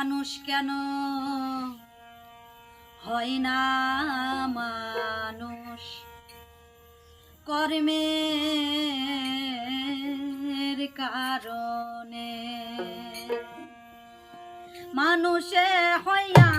মানুষ কেন? হয় না মানুষ। কর্মের কারণে মানুষে হইয়া